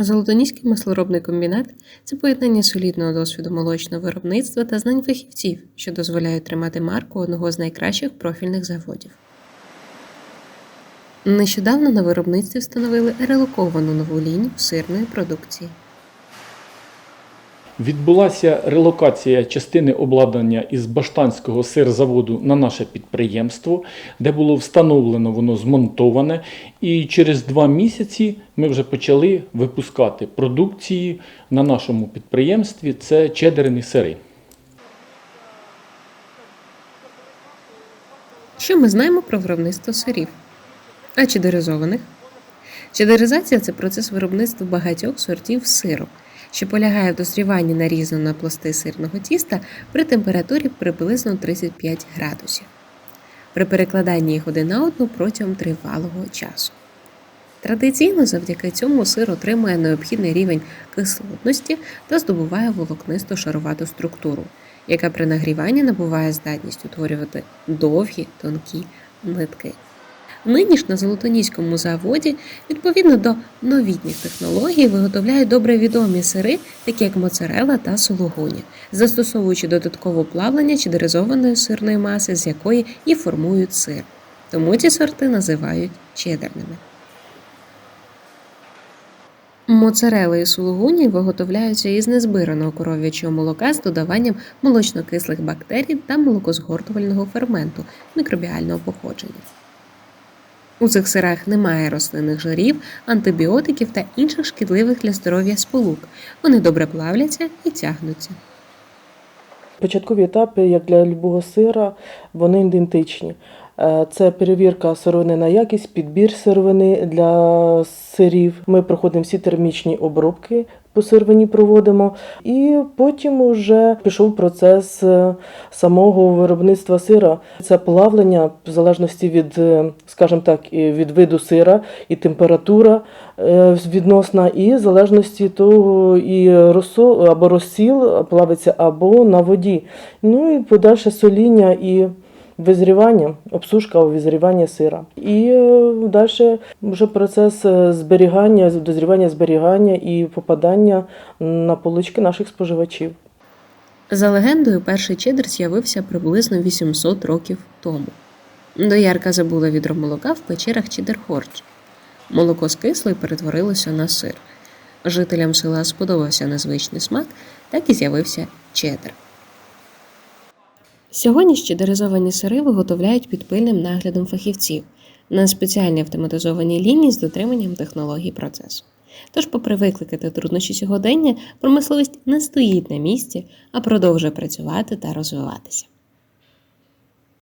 Золотоніський маслоробний комбінат це поєднання солідного досвіду молочного виробництва та знань фахівців, що дозволяють тримати марку одного з найкращих профільних заводів. Нещодавно на виробництві встановили релоковану нову лінію сирної продукції. Відбулася релокація частини обладнання із баштанського сирзаводу на наше підприємство, де було встановлено воно змонтоване. І через два місяці ми вже почали випускати продукції на нашому підприємстві. Це чедерні сири. Що ми знаємо про виробництво сирів? А чедеризованих? Чедеризація це процес виробництва багатьох сортів сиру, що полягає в дозріванні нарізаного на пласти сирного тіста при температурі приблизно 35 градусів, при перекладанні їх один на одну протягом тривалого часу. Традиційно завдяки цьому сир отримує необхідний рівень кислотності та здобуває волокнисту шарувату структуру, яка при нагріванні набуває здатність утворювати довгі тонкі нитки. Нині ж на Золотоніському заводі, відповідно до новітніх технологій, виготовляють добре відомі сири, такі як моцарела та сулугуні, застосовуючи додаткове плавлення чи чедеризованої сирної маси, з якої і формують сир. Тому ці сорти називають чедерними. Моцарела і сулугуні виготовляються із незбираного коров'ячого молока з додаванням молочнокислих бактерій та молокозгортувального ферменту мікробіального походження. У цих сирах немає рослинних жирів, антибіотиків та інших шкідливих для здоров'я сполук. Вони добре плавляться і тягнуться. Початкові етапи, як для любого сира, вони ідентичні. Е, Це перевірка сировини на якість, підбір сировини для сирів. Ми проходимо всі термічні обробки по сировині проводимо. І потім вже пішов процес е, самого виробництва сира. Це плавлення в залежності від, е, скажімо так, від виду сира, і температура відносна, і в залежності того, і розсол або розсіл плавиться або на воді. Ну і подальше соління і визрівання, обсушка у визрівання сира. І е, далі вже процес е, зберігання, дозрівання зберігання і попадання на полички наших споживачів. За легендою, перший чеддер з'явився приблизно 800 років тому. Доярка забула відро молока в печерах Чеддер-Хорч. Молоко скисло і перетворилося на сир. Жителям села сподобався незвичний смак, так і з'явився чеддер. Сьогодні ще чедеризовані сири виготовляють під пильним наглядом фахівців на спеціальній автоматизованій лінії з дотриманням технологій процесу. Тож, попри виклики та труднощі сьогодення, промисловість не стоїть на місці, а продовжує працювати та розвиватися.